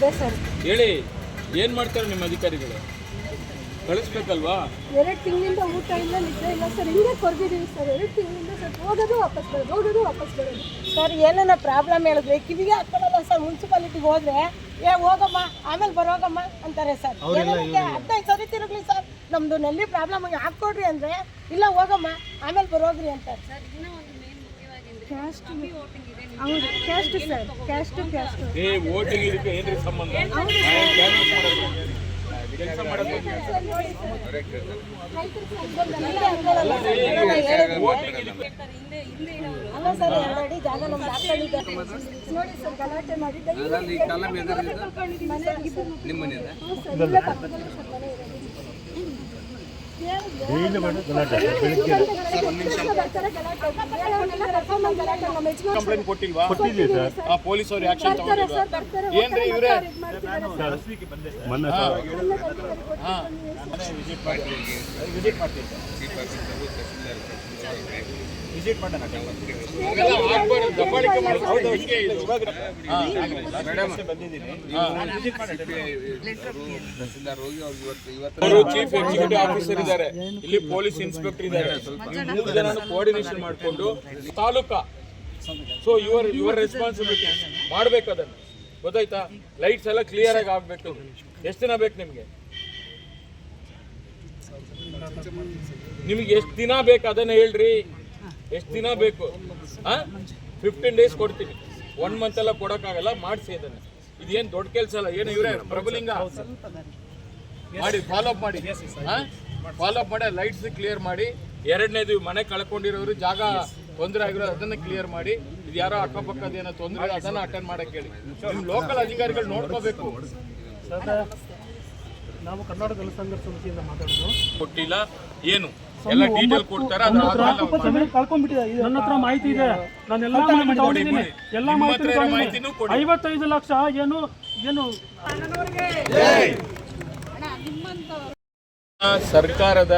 ಇದೆ ಸರ್. ಹೇಳಿ ಏನು ಮಾಡ್ತಾರೆ ನಿಮ್ಮ ಅಧಿಕಾರಿಗಳು? ಕಳಿಸ್ಬೇಕಲ್ವಾ? ಎರಡು ತಿಂಗಳಿಂದ ಊಟ ಇಲ್ಲ ನಿದ್ದೆ ಇಲ್ಲ ಸರ್. ಹಿಂಗೆ ಕೊರ್ಗಿದ್ದೀವಿ ಸರ್. ಎರಡು ತಿಂಗಳಿಂದ ಸರ್. ಹೋಗೋದು ವಾಪಸ್ ಬರೋದು ಹೋಗೋದು ವಾಪಸ್ ಬರೋದು. ಸರ್ ಏನೇನೋ ಪ್ರಾಬ್ಲಮ್ ಹೇಳಿದ್ರೆ ಕಿವಿಗೆ ಹಾಕೊಳ್ಳಲ್ಲ ಸರ್. ಮುನ್ಸಿಪಾಲಿಟಿಗೆ ಹೋದ್ರೆ ಏ ಹೋಗಮ್ಮ ಆಮೇಲೆ ಬರೋಗಮ್ಮ ಅಂತಾರೆ ಸರ್. ಏನಕ್ಕೆ ಹದಿನೈದು ಸರಿ ತಿರುಗ್ಲಿ ಸರ್. ನಮ್ದು ನಲ್ಲಿ ಪ್ರಾಬ್ಲಮ್ ಹಾಕ್ಕೊಡ್ರಿ ಅಂದ್ರೆ ಇಲ್ಲ ಹೋಗಮ್ಮ ಆಮೇಲೆ ಬರೋಗ್ರಿ ಅಂತಾರೆ. ಕ್ಯಾಸ್ಟ್ ಹೌದು ಕ್ಯಾಸ್ಟ್ ಸರ್ ಕ್ಯಾಸ್ಟು ಕ್ಯಾಸ್ಟು ಏ ವೋಟಿಂಗ್ ಇದಕ್ಕೆ ಏನ್ರಿ ಸಂಬಂಧ? ಕೆಲಸ ಮಾಡೋದು ಅಲ್ಲ ಸರ್ ಅಡಿ ಜಾಗ ನಮ್ಗೆ ಹಾಕೊಂಡಿದ್ದಾರೆ ನೋಡಿ ಸರ್ ಗಲಾಟೆ ಮಾಡಿದ್ದೆ. ನಿಮ್ಮ ಮನೆಯಿಂದ ಇಲ್ಲೇ ಪಕ್ಕದಲ್ಲೇ ಸರ್ ಮನೆ. ಕಂಪ್ಲೇಂಟ್ ಕೊಟ್ಟಿಲ್ವಾ? ಆ ಪೊಲೀಸ್ ಅವ್ರು ಆಕ್ಷನ್ ತಗೊಂಡಿಲ್ವಾ? ಏನ್ರಿ ಇವರೇ? ಹಾ. ವಿಸಿಟ್ ಮಾಡೋದು ಹಿಂಗೆ ಮಾಡೋಣ. ಅವ್ರು ಚೀಫ್ ಎಕ್ಸಿಕ್ಯೂಟಿವ್ ಆಫೀಸರ್ ಇದ್ದಾರೆ. ಇಲ್ಲಿ ಪೊಲೀಸ್ ಇನ್ಸ್ಪೆಕ್ಟರ್ ಇದ್ದಾರೆ. ಮೂರು ಜನ ಕೋಆರ್ಡಿನೇಷನ್ ಮಾಡಿಕೊಂಡು taluka. So your your responsibility ಮಾಡ್ಬೇಕು ಅದನ್ನು. ಗೊತ್ತಾಯ್ತಾ? ಲೈಟ್ಸ್ ಎಲ್ಲ ಕ್ಲಿಯರ್ ಆಗಿ ಆಗ್ಬೇಕು. ಎಷ್ಟು ದಿನ ಬೇಕು ನಿಮ್ಗೆ? ನಿಮ್ಗೆ ಎಷ್ಟು ದಿನ ಬೇಕು ಅದನ್ನ ಹೇಳ್ರಿ. ಎಷ್ಟು ದಿನ ಬೇಕು? ಫಿಫ್ಟೀನ್ ಡೇಸ್ ಕೊಡ್ತೀನಿ. ಒನ್ ಮಂತ್ ಎಲ್ಲ ಕೊಡೋಕ್ಕಾಗಲ್ಲ, ಮಾಡಿಸಿ ಅದನ್ನ. ಇದೇನು ದೊಡ್ಡ ಕೆಲಸ ಅಲ್ಲ, ಏನು ಇವರೇ ಪ್ರಭುಲಿಂಗ ಮಾಡಿ ಫಾಲೋ ಅಪ್ ಮಾಡಿ. ಫಾಲೋ ಅಪ್ ಮಾಡಿ ಲೈಟ್ಸ್ ಕ್ಲಿಯರ್ ಮಾಡಿ. ಎರಡನೇದು ಮನೆ ಕಳ್ಕೊಂಡಿರೋರು, ಜಾಗ ತೊಂದರೆ ಆಗಿರೋ ಅದನ್ನ ಕ್ಲಿಯರ್ ಮಾಡಿ. ಇದು ಯಾರೋ ಅಕ್ಕಪಕ್ಕದ ಏನೋ ತೊಂದರೆ, ಅದನ್ನ ಅಟೆಂಡ್ ಮಾಡಕ್ ಹೇಳಿ. ಲೋಕಲ್ ಅಧಿಕಾರಿಗಳು ನೋಡ್ಕೋಬೇಕು. ನಾವು ಕರ್ನಾಟಕ ಜಲ ಸಂಘರ್ಷ ಸಮಿತಿಯಿಂದ ಮಾತಾಡೋದು. ಕೊಟ್ಟಿಲ್ಲ ಏನು? ಎಲ್ಲ ಡೀಟೇಲ್ ಕೊಡ್ತಾರೆ ಅದ್ರ ಮಾಡ್ತೀವಿ. ನನ್ನ ಹತ್ರ ಮಾಹಿತಿ ಇದೆ. ನಾನು ಎಲ್ಲ ಮಾಹಿತಿ ತಗೊಂಡಿದ್ದೀನಿ. ಎಲ್ಲ ಮಾಹಿತಿ ಮಾಹಿತಿನೂ ಕೊಡಿ. ಐವತ್ತೈದು ಲಕ್ಷ ಏನು ಏನು? ಸರ್ಕಾರದ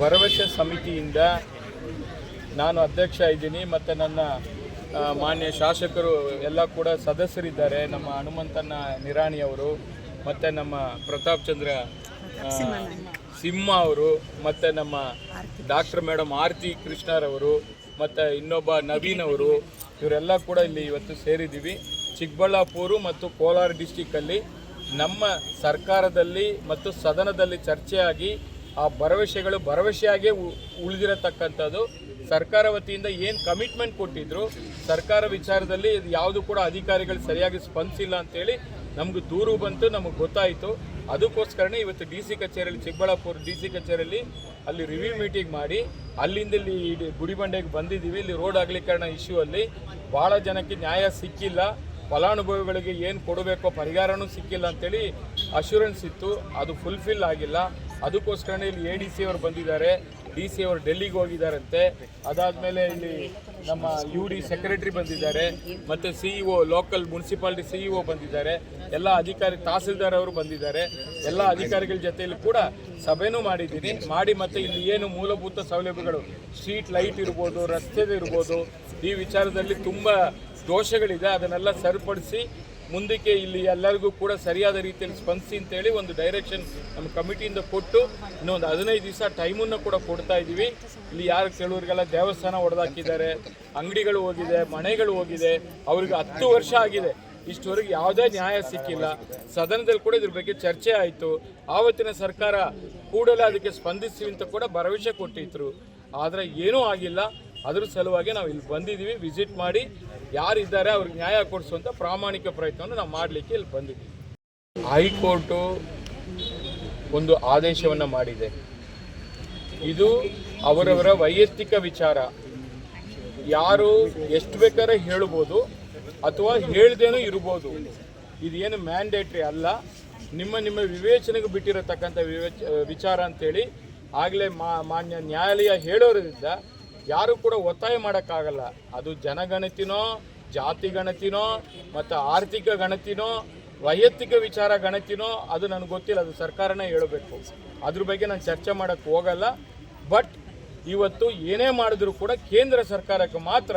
ಭರವಸೆ ಸಮಿತಿಯಿಂದ ನಾನು ಅಧ್ಯಕ್ಷ ಇದ್ದೀನಿ ಮತ್ತು ನನ್ನ ಮಾನ್ಯ ಶಾಸಕರು ಎಲ್ಲ ಕೂಡ ಸದಸ್ಯರಿದ್ದಾರೆ ನಮ್ಮ ಹನುಮಂತನ ನಿರಾಣಿ ಅವರು. ಮತ್ತು ನಮ್ಮ ಪ್ರತಾಪ್ ಚಂದ್ರ ಸಿಂಹ ಅವರು ಮತ್ತು ನಮ್ಮ ಡಾಕ್ಟರ್ ಮೇಡಮ್ ಆರತಿ ಕೃಷ್ಣರವರು ಮತ್ತು ಇನ್ನೊಬ್ಬ ನವೀನ್ ಅವರು ಇವರೆಲ್ಲ ಕೂಡ ಇಲ್ಲಿ ಇವತ್ತು ಸೇರಿದ್ದೀವಿ. ಚಿಕ್ಕಬಳ್ಳಾಪುರ ಮತ್ತು ಕೋಲಾರ ಡಿಸ್ಟಿಕ್ಕಲ್ಲಿ ನಮ್ಮ ಸರ್ಕಾರದಲ್ಲಿ ಮತ್ತು ಸದನದಲ್ಲಿ ಚರ್ಚೆಯಾಗಿ ಆ ಭರವಸೆಗಳು ಭರವಸೆಯಾಗೇ ಉಳಿದಿರತಕ್ಕಂಥದ್ದು. ಸರ್ಕಾರ ವತಿಯಿಂದ ಏನು ಕಮಿಟ್ಮೆಂಟ್ ಕೊಟ್ಟಿದ್ರು ಸರ್ಕಾರ ವಿಚಾರದಲ್ಲಿ ಯಾವುದು ಕೂಡ ಅಧಿಕಾರಿಗಳು ಸರಿಯಾಗಿ ಸ್ಪಂದಿಸಿಲ್ಲ ಅಂತೇಳಿ ನಮ್ಗೆ ದೂರು ಬಂತು, ನಮಗೆ ಗೊತ್ತಾಯಿತು. ಅದಕ್ಕೋಸ್ಕರನೇ ಇವತ್ತು ಡಿ ಸಿ ಕಚೇರಿಯಲ್ಲಿ, ಚಿಕ್ಕಬಳ್ಳಾಪುರ ಡಿ ಸಿ ಕಚೇರಿಯಲ್ಲಿ ಅಲ್ಲಿ ರಿವ್ಯೂ ಮೀಟಿಂಗ್ ಮಾಡಿ ಅಲ್ಲಿಂದ ಇಲ್ಲಿ ಗುಡಿಬಂಡೆಗೆ ಬಂದಿದ್ದೀವಿ. ಇಲ್ಲಿ ರೋಡ್ ಅಗಲೀಕರಣ ಇಶ್ಯೂ ಅಲ್ಲಿ ಭಾಳ ಜನಕ್ಕೆ ನ್ಯಾಯ ಸಿಕ್ಕಿಲ್ಲ. ಫಲಾನುಭವಿಗಳಿಗೆ ಏನು ಕೊಡಬೇಕೋ ಪರಿಹಾರನೂ ಸಿಕ್ಕಿಲ್ಲ ಅಂತೇಳಿ ಅಶ್ಯೂರೆನ್ಸ್ ಇತ್ತು. ಅದು ಫುಲ್ಫಿಲ್ ಆಗಿಲ್ಲ. ಅದಕ್ಕೋಸ್ಕರನೇ ಇಲ್ಲಿ ಎ ಡಿ ಸಿ ಅವರು ಬಂದಿದ್ದಾರೆ. ಡಿ ಸಿ ಅವರು ಡೆಲ್ಲಿಗೆ ಹೋಗಿದ್ದಾರಂತೆ. ಅದಾದಮೇಲೆ ಇಲ್ಲಿ ನಮ್ಮ ಯು ಡಿ ಸೆಕ್ರೆಟರಿ ಬಂದಿದ್ದಾರೆ, ಮತ್ತು C E O, local municipality C E O ಬಂದಿದ್ದಾರೆ. ಎಲ್ಲ ಅಧಿಕಾರಿ ತಹಸೀಲ್ದಾರ್ ಅವರು ಬಂದಿದ್ದಾರೆ. ಎಲ್ಲ ಅಧಿಕಾರಿಗಳ ಜೊತೆಯಲ್ಲಿ ಕೂಡ ಸಭೆನೂ ಮಾಡಿದ್ದೀನಿ. ಮಾಡಿ ಮತ್ತೆ ಇಲ್ಲಿ ಏನು ಮೂಲಭೂತ ಸೌಲಭ್ಯಗಳು, ಸ್ಟ್ರೀಟ್ ಲೈಟ್ ಇರ್ಬೋದು ರಸ್ತೆ ಇರ್ಬೋದು, ಈ ವಿಚಾರದಲ್ಲಿ ತುಂಬ ದೋಷಗಳಿದೆ. ಅದನ್ನೆಲ್ಲ ಸರಿಪಡಿಸಿ ಮುಂದಕ್ಕೆ ಇಲ್ಲಿ ಎಲ್ಲರಿಗೂ ಕೂಡ ಸರಿಯಾದ ರೀತಿಯಲ್ಲಿ ಸ್ಪಂದಿಸಿ ಅಂತೇಳಿ ಒಂದು ಡೈರೆಕ್ಷನ್ ನಮ್ಮ ಕಮಿಟಿಯಿಂದ ಕೊಟ್ಟು ಇನ್ನೊಂದು ಹದಿನೈದು ದಿವಸ ಟೈಮನ್ನು ಕೂಡ ಕೊಡ್ತಾ ಇದ್ದೀವಿ. ಇಲ್ಲಿ ಯಾರು ಕೆಲವರಿಗೆಲ್ಲ ದೇವಸ್ಥಾನ ಹೊಡೆದಾಕಿದ್ದಾರೆ ಅಂಗಡಿಗಳು ಹೋಗಿದೆ, ಮನೆಗಳು ಹೋಗಿದೆ, ಅವ್ರಿಗೆ ಹತ್ತು ವರ್ಷ ಆಗಿದೆ. ಇಷ್ಟವರೆಗೆ ಯಾವುದೇ ನ್ಯಾಯ ಸಿಕ್ಕಿಲ್ಲ. ಸದನದಲ್ಲಿ ಕೂಡ ಇದ್ರ ಬಗ್ಗೆ ಚರ್ಚೆ ಆಯಿತು. ಆವತ್ತಿನ ಸರ್ಕಾರ ಕೂಡಲೇ ಅದಕ್ಕೆ ಸ್ಪಂದಿಸಿ ಅಂತ ಕೂಡ ಭರವಸೆ ಕೊಟ್ಟಿದ್ರು. ಆದರೆ ಏನೂ ಆಗಿಲ್ಲ. ಅದ್ರ ಸಲುವಾಗಿ ನಾವು ಇಲ್ಲಿ ಬಂದಿದ್ದೀವಿ. ವಿಸಿಟ್ ಮಾಡಿ ಯಾರಿದ್ದಾರೆ ಅವ್ರಿಗೆ ನ್ಯಾಯ ಕೊಡಿಸುವಂಥ ಪ್ರಾಮಾಣಿಕ ಪ್ರಯತ್ನವನ್ನು ನಾವು ಮಾಡಲಿಕ್ಕೆ ಇಲ್ಲಿ ಬಂದಿದ್ದೀವಿ. ಹೈಕೋರ್ಟು ಒಂದು ಆದೇಶವನ್ನು ಮಾಡಿದೆ. ಇದು ಅವರವರ ವೈಯಕ್ತಿಕ ವಿಚಾರ. ಯಾರು ಎಷ್ಟು ಬೇಕಾದ್ರೆ ಹೇಳ್ಬೋದು ಅಥವಾ ಹೇಳ್ದೇನೂ ಇರ್ಬೋದು. ಇದೇನು ಮ್ಯಾಂಡೇಟ್ರಿ ಅಲ್ಲ. ನಿಮ್ಮ ನಿಮ್ಮ ವಿವೇಚನೆಗೆ ಬಿಟ್ಟಿರತಕ್ಕಂಥ ವಿವೇಚ ವಿಚಾರ ಅಂತೇಳಿ ಆಗಲೇ ಮಾನ್ಯ ನ್ಯಾಯಾಲಯ ಹೇಳೋದ್ರಿಂದ ಯಾರು ಕೂಡ ಒತ್ತಾಯ ಮಾಡೋಕ್ಕಾಗಲ್ಲ. ಅದು ಜನಗಣತಿನೋ, ಜಾತಿ ಗಣತಿನೋ, ಮತ್ತು ಆರ್ಥಿಕ ಗಣತಿನೋ, ವೈಯಕ್ತಿಕ ವಿಚಾರ ಗಣತಿನೋ, ಅದು ನನಗೆ ಗೊತ್ತಿಲ್ಲ. ಅದು ಸರ್ಕಾರನೇ ಹೇಳಬೇಕು. ಅದ್ರ ಬಗ್ಗೆ ನಾನು ಚರ್ಚೆ ಮಾಡೋಕ್ಕೆ ಹೋಗಲ್ಲ. ಬಟ್ ಇವತ್ತು ಏನೇ ಮಾಡಿದ್ರೂ ಕೂಡ ಕೇಂದ್ರ ಸರ್ಕಾರಕ್ಕೆ ಮಾತ್ರ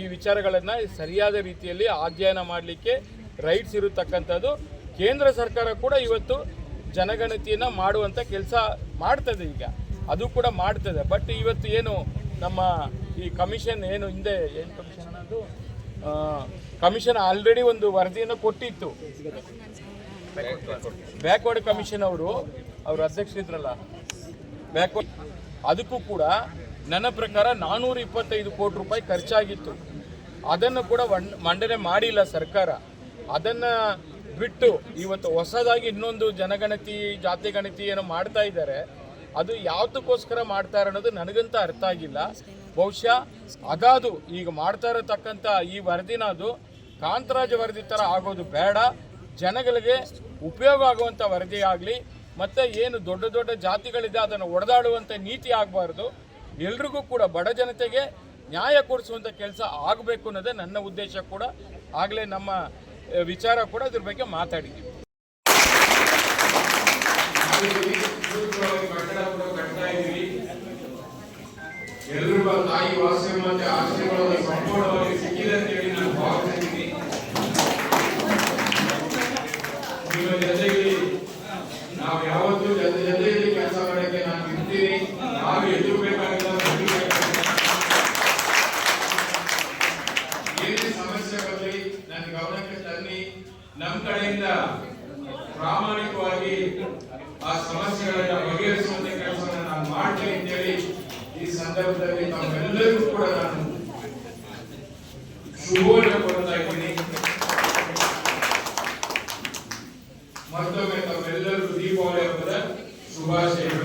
ಈ ವಿಚಾರಗಳನ್ನು ಸರಿಯಾದ ರೀತಿಯಲ್ಲಿ ಅಧ್ಯಯನ ಮಾಡಲಿಕ್ಕೆ ರೈಟ್ಸ್ ಇರತಕ್ಕಂಥದ್ದು ಕೇಂದ್ರ ಸರ್ಕಾರ ಕೂಡ ಇವತ್ತು ಜನಗಣತಿಯನ್ನು ಮಾಡುವಂಥ ಕೆಲಸ ಮಾಡ್ತದೆ ಈಗ. ಅದು ಕೂಡ ಮಾಡ್ತದೆ. ಬಟ್ ಇವತ್ತು ಏನು ನಮ್ಮ ಈ ಕಮಿಷನ್ ಏನು ಹಿಂದೆ, ಏನು ಕಮಿಷನ್ ಅನ್ನೋದು? ಕಮಿಷನ್ ಆಲ್ರೆಡಿ ಒಂದು ವರದಿಯನ್ನು ಕೊಟ್ಟಿತ್ತು. ಬ್ಯಾಕ್ವರ್ಡ್ ಕಮಿಷನ್ ಅವರು, ಅವ್ರ ಅಧ್ಯಕ್ಷರಿದ್ರಲ್ಲ ಬ್ಯಾಕ್ವರ್ಡ್ ಅದಕ್ಕೂ ಕೂಡ ನನ್ನ ಪ್ರಕಾರ ನಾನೂರ ಇಪ್ಪತ್ತೈದು ಕೋಟಿ ರೂಪಾಯಿ ಖರ್ಚಾಗಿತ್ತು. ಅದನ್ನು ಕೂಡ ಮಂಡನೆ ಮಾಡಿಲ್ಲ ಸರ್ಕಾರ. ಅದನ್ನು ಬಿಟ್ಟು ಇವತ್ತು ಹೊಸದಾಗಿ ಇನ್ನೊಂದು ಜನಗಣತಿ, ಜಾತಿ ಗಣತಿ ಏನೋ ಮಾಡ್ತಾ ಇದ್ದಾರೆ. ಅದು ಯಾವ್ದಕ್ಕೋಸ್ಕರ ಮಾಡ್ತಾರೆ ಅನ್ನೋದು ನನಗಂತ ಅರ್ಥ ಆಗಿಲ್ಲ. ಬಹುಶಃ ಅದಾದು ಈಗ ಮಾಡ್ತಾ ಇರತಕ್ಕಂಥ ಈ ವರದಿನ ಅದು ಕಾಂತರಾಜ ವರದಿ ಥರ ಆಗೋದು ಬೇಡ. ಜನಗಳಿಗೆ ಉಪಯೋಗ ಆಗುವಂಥ ವರದಿ ಆಗಲಿ, ಮತ್ತು ಏನು ದೊಡ್ಡ ದೊಡ್ಡ ಜಾತಿಗಳಿದೆ ಅದನ್ನು ಒಡೆದಾಡುವಂಥ ನೀತಿ ಆಗಬಾರ್ದು. ಎಲ್ರಿಗೂ ಕೂಡ ಬಡ ಜನತೆಗೆ ನ್ಯಾಯ ಕೊಡಿಸುವಂಥ ಕೆಲಸ ಆಗಬೇಕು ಅನ್ನೋದೇ ನನ್ನ ಉದ್ದೇಶ ಕೂಡ. ಆಗಲೇ ನಮ್ಮ ವಿಚಾರ ಕೂಡ ಅದ್ರ ಬಗ್ಗೆ ಮಾತಾಡಿದ್ದೀವಿ ಎಲ್ರಿಗೂ ತಾಯಿ ವಾಸ್ಯ ಮತ್ತೆ ಆಶೀರ್ವಾದ ಸಂಪೂರ್ಣವಾಗಿ ಸಿಕ್ಕಿದೆ ಅಂತ ಹೇಳಿ ನಾನು ಭಾವಿಸಿದ್ದೀನಿ ನಿಮ್ಮ ಜೊತೆಗೆ ನಾವು ಯಾವತ್ತೂ ಜೊತೆ ಜೊತೆಯಲ್ಲಿ ಕೆಲಸ ಮಾಡಕ್ಕೆ ನಾನು ಇರ್ತೀನಿ ನಾವು ಎದುರು ಬೇಕಾಗಿಲ್ಲ ಏನೇ ಸಮಸ್ಯೆ ಬರಲಿ, ನನ್ನ ಗಮನಕ್ಕೆ ತನ್ನಿ. ನಮ್ಮ ಕಡೆಯಿಂದ ಪ್ರಾಮಾಣಿಕವಾಗಿ ಆ ಸಮಸ್ಯೆಗಳನ್ನ ಸಂದರ್ಭದಲ್ಲಿ ತಮ್ಮೆಲ್ಲರಿಗೂ ಕೂಡ ನಾನು ಶುಭವನ್ನು ಕೊಡ್ತಾ ಇದ್ದೀನಿ ಮತ್ತೊಮ್ಮೆ ತಮ್ಮೆಲ್ಲರಿಗೂ ದೀಪಾವಳಿ ಹಬ್ಬದ ಶುಭಾಶಯಗಳು